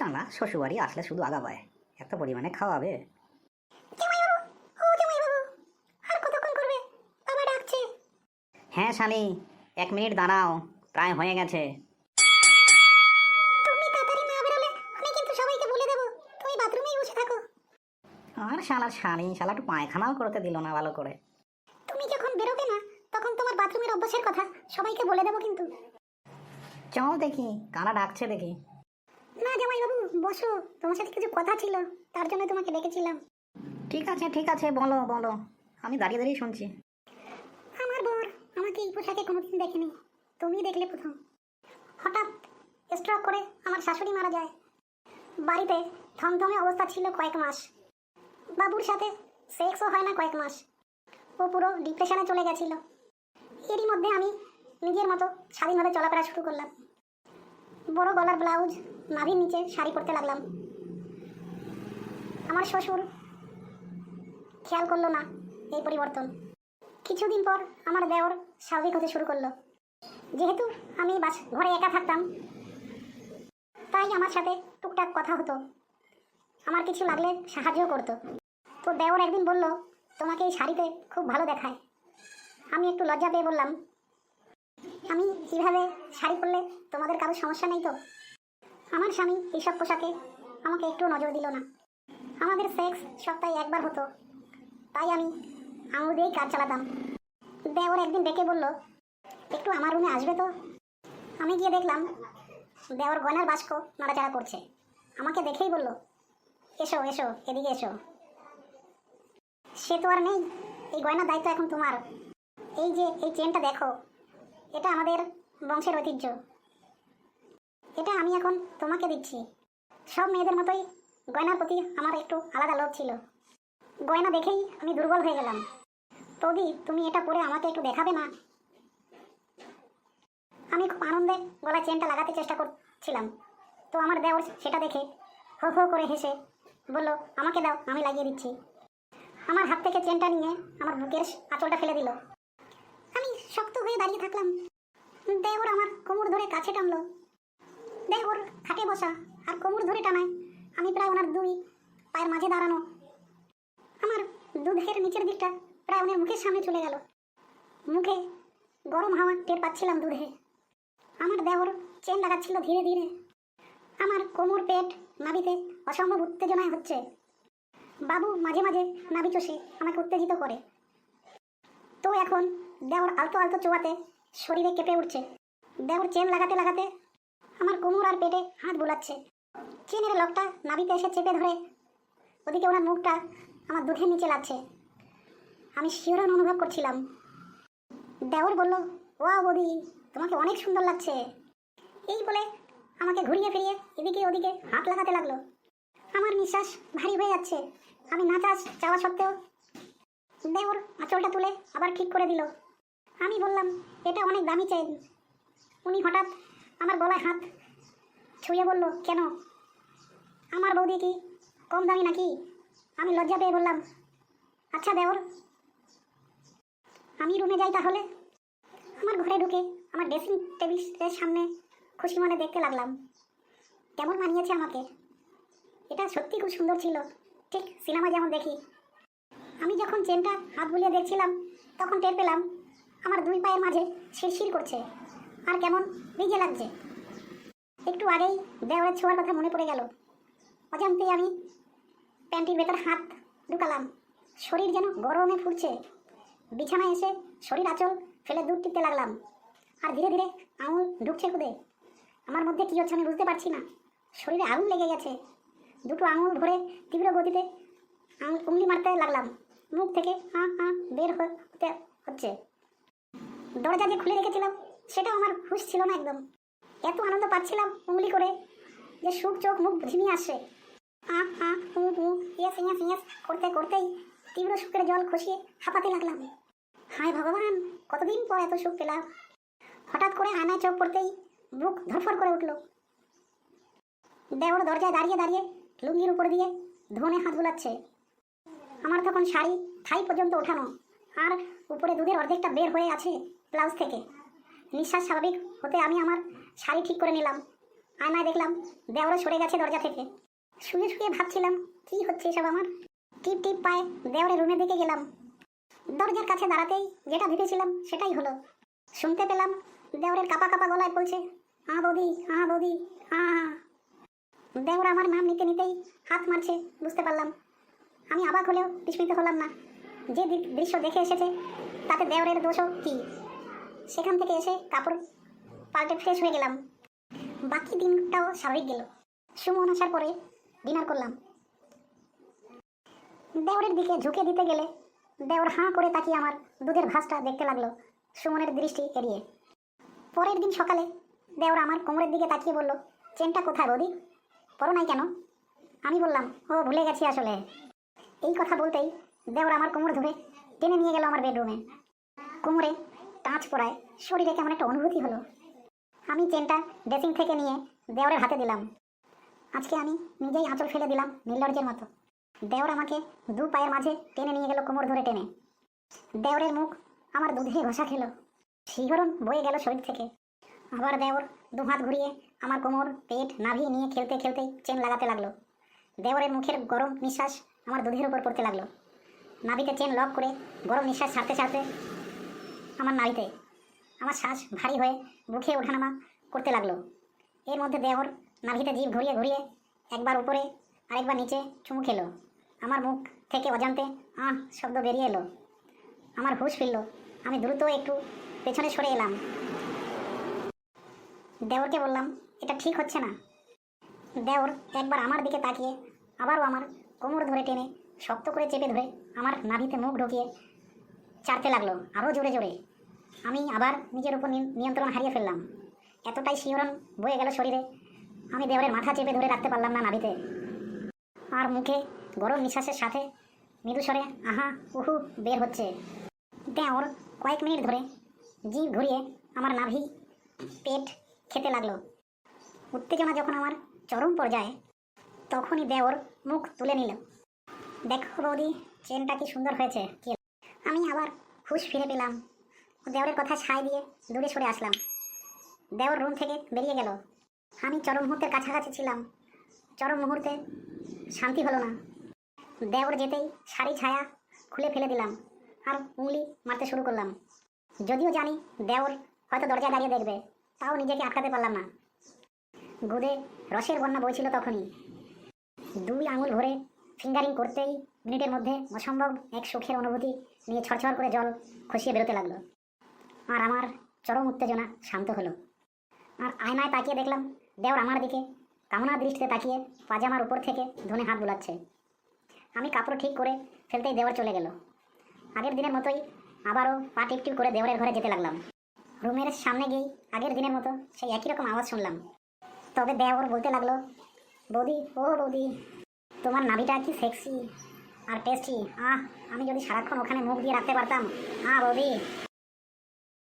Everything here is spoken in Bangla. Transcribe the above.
শালা শ্বশুরবাড়ি আসলে শুধু আগাবায় এত পরিমাণে খাওয়াবে। হ্যাঁ শালি এক মিনিট দাঁড়াও, প্রায় হয়ে গেছে। আর শালা শালি শালা একটু পায়খানাও করতে দিল না ভালো করে। তুমি যখন বেরোবে না তখন তোমার বাথরুমের অভ্যাসের কথা সবাইকে বলে দেবো কিন্তু চল দেখি, কারা ডাকছে দেখি। না জামাই বাবু বসো। তোমার সাথে কিছু কথা ছিল তার জন্য তোমাকে ডেকেছিলাম। ঠিক আছে ঠিক আছে বলো বলো। আমি দাঁড়িয়ে দাঁড়িয়ে শুনছি। আমার বর আমাকে এই পোশাকে কোনোদিন দেখেনি। তুমি দেখলে প্রথম। হঠাৎ স্ট্রোক করে আমার শাশুড়ি মারা যায়। বাড়িতে থমথমে অবস্থা ছিল কয়েক মাস। বাবুর সাথে সেক্সও হয় না কয়েক মাস। ও পুরো ডিপ্রেশনে চলে গেছিল। এরই মধ্যে আমি নিজের মতো স্বাধীনভাবে চলাফেরা শুরু করলাম। বড় গলার ব্লাউজ নাভির নিচে শাড়ি পরতে লাগলাম। আমার শ্বশুর খেয়াল করল না এই পরিবর্তন। কিছুদিন পর আমার দেওর স্বাভাবিক হতে শুরু করল। যেহেতু আমি বাস ঘরে একা থাকতাম, তাই আমার সাথে টুকটাক কথা হতো। আমার কিছু লাগলে সাহায্যও করতো। তো দেওর একদিন বলল, তোমাকে এই শাড়িতে খুব ভালো দেখায়। আমি একটু লজ্জা পেয়ে বললাম আমি কীভাবে শাড়ি পরলে তোমাদের কারও সমস্যা নেই তো? আমার স্বামী এইসব পোশাকে আমাকে একটু নজর দিল না। আমাদের সেক্স সপ্তাহে একবার হতো। তাই আমি আঙুল দিয়েই কাজ চালাতাম। দেওর একদিন ডেকে বলল, একটু আমার রুমে আসবে তো? আমি গিয়ে দেখলাম দেওর গয়নার বাস্ক নাড়াচাড়া করছে। আমাকে দেখেই বলল, এসো এসো, এদিকে এসো। সে তো আর নেই। এই গয়নার দায়িত্ব এখন তোমার। এই যে, এই চেনটা দেখো এটা আমাদের বংশের ঐতিহ্য। এটা আমি এখন তোমাকে দিচ্ছি। সব মেয়েদের মতোই গয়নার প্রতি আমার একটু আলাদা লোভ ছিল। গয়না দেখেই আমি দুর্বল হয়ে গেলাম। বৌদি তুমি এটা পরে আমাকে একটু দেখাবে না? আমি খুব আনন্দে গলায় চেনটা লাগাতে চেষ্টা করছিলাম। তো আমার দেওর সেটা দেখে হো হো করে হেসে বলল, আমাকে দাও, আমি লাগিয়ে দিচ্ছি। আমার হাত থেকে চেনটা নিয়ে আমার বুকের আঁচলটা ফেলে দিল। শক্ত হয়ে দাঁড়িয়ে থাকলাম। দেওর আমার কোমর ধরে কাছে টানলো। দেওর খাটে বসা আর কোমর ধরে টানায় আমি প্রায় ওনার দুই পায়ের মাঝে দাঁড়ানো। আমার দুধের নিচের দিকটা প্রায় ওনার মুখের সামনে চলে গেল। মুখে গরম হাওয়া টের পাচ্ছিলাম দুধে। আমার দেহর চেন লাগাচ্ছিল ধীরে ধীরে। আমার কোমর পেট নাবিতে অসম্ভব উত্তেজনায় হচ্ছে। বাবু মাঝে মাঝে নাভি চষে আমাকে উত্তেজিত করে। তো এখন দেওর আলতো আলতো চোয়াতে শরীরে কেঁপে উঠছে। দেওর চেন লাগাতে লাগাতে আমার কোমর আর পেটে হাত বোলাচ্ছে। চেনের লকটা নাভিতে এসে চেপে ধরে। ওদিকে ওনার মুখটা আমার দুধের নিচে লাগছে। আমি শিহরণ অনুভব করছিলাম। দেওর বলল ওয়া বৌদি, তোমাকে অনেক সুন্দর লাগছে। এই বলে আমাকে ঘুরিয়ে ফিরিয়ে এদিকে ওদিকে হাত লাগাতে লাগল। আমার নিঃশ্বাস ভারী হয়ে যাচ্ছে। আমি না চাষ চাওয়া সত্ত্বেও দেওর আঁচলটা তুলে আবার ঠিক করে দিল। আমি বললাম, এটা অনেক দামি চেন উনি হঠাৎ আমার গলায় হাত ছুঁয়ে বলল, কেন? আমার বৌদি কি কম দামি নাকি? আমি লজ্জা পেয়ে বললাম আচ্ছা দেওর, আমি রুমে যাই তাহলে? আমার ঘরে ঢুকে আমার ড্রেসিং টেবিলের সামনে খুশি মনে দেখতে লাগলাম। কেমন মানিয়েছে আমাকে? এটা সত্যি খুব সুন্দর ছিল। ঠিক সিনেমা যেমন দেখি। আমি যখন চেনটা হাত বুলিয়ে দেখছিলাম, তখন টের পেলাম আমার দুই পায়ের মাঝে শিরশির করছে। আর কেমন ভিজে লাগছে। একটু আগেই দেওয়ালের ছোঁয়ার কথা মনে পড়ে গেল। অজান্তেই আমি প্যান্টির ভেতর হাত ঢুকালাম। শরীর যেন গরমে ফুটছে বিছানায় এসে শরীর আঁচল ফেলে দূর টিপতে লাগলাম। আর ধীরে ধীরে আঙুল ঢুকছে খুদে। আমার মধ্যে কী হচ্ছে আমি বুঝতে পারছি না। শরীরে আগুন লেগে গেছে। দুটো আঙুল ধরে তীব্র গতিতে আঙুল উংলি মারতে লাগলাম। মুখ থেকে হাঁ হাঁ বের হতে হচ্ছে। দরজা যে খুলে রেখেছিলাম, সেটাও আমার হুশ ছিল না একদম। এত আনন্দ পাচ্ছিলাম উংলি করে যে সুখ চোখ মুখ ঝিমিয়ে আসছে আহ আহ হু হু, ইয়েস ইয়েস ইয়েস, করতে করতেই তীব্র সুখের জল খসিয়ে হাঁপাতে লাগলাম। হায় ভগবান, কতদিন পর এত সুখ পেলাম। হঠাৎ করে আয়নায় চোখ পড়তেই বুক ধরফর করে উঠল। দেওর দরজায় দাঁড়িয়ে দাঁড়িয়ে লুঙ্গির উপর দিয়ে ধনে হাত বুলাচ্ছে। আমার তখন শাড়ি থাই পর্যন্ত ওঠানো। আর উপরে দুধের অর্ধেকটা বের হয়ে আছে। ব্লাউজ থেকে। নিঃশ্বাস স্বাভাবিক হতে আমি আমার শাড়ি ঠিক করে নিলাম। আয়নায় দেখলাম দেওরও সরে গেছে দরজা থেকে। শুয়ে শুয়ে ভাবছিলাম, কি হচ্ছে এসব আমার? টিপ টিপ পায়ে দেওরের রুমে দিকে গেলাম। দরজার কাছে দাঁড়াতেই যেটা ভেবেছিলাম সেটাই হলো। শুনতে পেলাম দেওরের কাপা কাপা গলায় বলছে, আ বৌদি আ বৌদি, আ দেওর আমার নাম নিতে নিতেই হাত মারছে, বুঝতে পারলাম। আমি অবাক হলেও বিস্মিত হলাম না। যে দৃশ্য দেখে এসেছে, তাতে দেওরের দোষও কি? সেখান থেকে এসে কাপড় পাল্টে ফ্রেশ হয়ে গেলাম। বাকি দিনটাও স্বাভাবিক গেল। সুমন আসার পরে ডিনার করলাম। দেওরের দিকে ঝুঁকে দিতে গেলে দেওর হাঁ করে তাকিয়ে আমার দুধের ভাসটা দেখতে লাগল সুমনের দৃষ্টি এড়িয়ে। পরের দিন সকালে দেওর আমার কোমরের দিকে তাকিয়ে বলল, চেনটা কোথায় বৌদি? পরো নাই কেন? আমি বললাম, ও ভুলে গেছি আসলে। এই কথা বলতেই দেওর আমার কোমর ধরে টেনে নিয়ে গেল আমার বেডরুমে কোমরে টাচ পড়ায়। শরীরে কেমন একটা অনুভূতি হলো। আমি চেনটা ড্রেসিং থেকে নিয়ে দেওরের হাতে দিলাম। আজকে আমি নিজেই আঁচল ফেলে দিলাম নীলর্জের মতো। দেওর আমাকে দু পায়ের মাঝে টেনে নিয়ে গেল কোমর ধরে টেনে। দেওরের মুখ আমার দুধে ঘষা খেলো। শিহরণ বয়ে গেল শরীর থেকে। আবার দেওর দু হাত ঘুরিয়ে আমার কোমর, পেট, নাভি নিয়ে খেলতে খেলতেই চেন লাগাতে লাগল। দেওরের মুখের গরম নিঃশ্বাস আমার দুধের উপর পড়তে লাগল। নাভিতে চেন লক করে গরম নিঃশ্বাস ছাড়তে ছাড়তে আমার নাভিতে আমার শ্বাস ভারী হয়ে বুকে ওঠানামা করতে লাগল। এর মধ্যে দেওর নাভিতে জিভ ঘুরিয়ে ঘুরিয়ে একবার উপরে, আরেকবার নিচে চুমু খেলো। আমার মুখ থেকে অজান্তে আহ শব্দ বেরিয়ে এলো। আমার হুঁশ ফিরল। আমি দ্রুত একটু পেছনে সরে এলাম। দেওরকে বললাম, এটা ঠিক হচ্ছে না। দেওর একবার আমার দিকে তাকিয়ে আবারও আমার কোমর ধরে টেনে শক্ত করে চেপে ধরে আমার নাভিতে মুখ ঢুকিয়ে চারতে লাগল, আরও জোরে জোরে। আমি আবার নিজের উপর নিয়ন্ত্রণ হারিয়ে ফেললাম। এতটাই শিহরণ বয়ে গেল শরীরে। আমি দেওরের মাথা চেপে ধরে রাখতে পারলাম না নাভিতে। আর মুখে গরম নিঃশ্বাসের সাথে মৃদুস্বরে, আহা, উহু, বের হচ্ছে। দেওর কয়েক মিনিট ধরে জিভ ঘুরিয়ে আমার নাভি পেট খেতে লাগল। উত্তেজনা যখন আমার চরম পর্যায়ে, তখনই দেওর মুখ তুলে নিল। দেখো বৌদি, চেনটা কি সুন্দর হয়েছে আমি আবার হুশ ফিরে পেলাম। দেওরের কথা ছাই দিয়ে দূরে সরে আসলাম। দেওর রুম থেকে বেরিয়ে গেল। আমি চরম মুহূর্তের কাছাকাছি ছিলাম। চরম মুহূর্তে শান্তি হলো না। দেওর যেতেই শাড়ি, ছায়া খুলে ফেলে দিলাম আর উংলি মারতে শুরু করলাম। যদিও জানি দেওর হয়তো দরজায় দাঁড়িয়ে দেখবে, তাও নিজেকে আটকাতে পারলাম না। গুদে রসের বন্যা বইছিল তখনই। দুই আঙুল ভরে ফিঙ্গারিং করতেই মিনিটের মধ্যে অসম্ভব এক সুখের অনুভূতি নিয়ে ছড়ছড় করে জল খসিয়ে বেরোতে লাগল। আর আমার চরম উত্তেজনা শান্ত হলো। আর আয়নায় তাকিয়ে দেখলাম, দেওর আমার দিকে, কামনা দৃষ্টিতে তাকিয়ে পাজামার উপর থেকে ধনে হাত বুলাচ্ছে। আমি কাপড় ঠিক করে ফেলতেই দেওয়ার চলে গেল। আগের দিনের মতোই আবারও পা টিপ টিপ করে দেওয়ারের ঘরে যেতে লাগলাম। রুমের সামনে গিয়েই আগের দিনের মতো সেই একই রকম আওয়াজ শুনলাম। তবে দেওর বলতে লাগল, বৌদি, ও বৌদি, তোমার নাভিটা কি সেক্সি আর টেস্টি আহ, আমি যদি সারাক্ষণ ওখানে মুখ দিয়ে রাখতে পারতাম। আহ, বৌদি।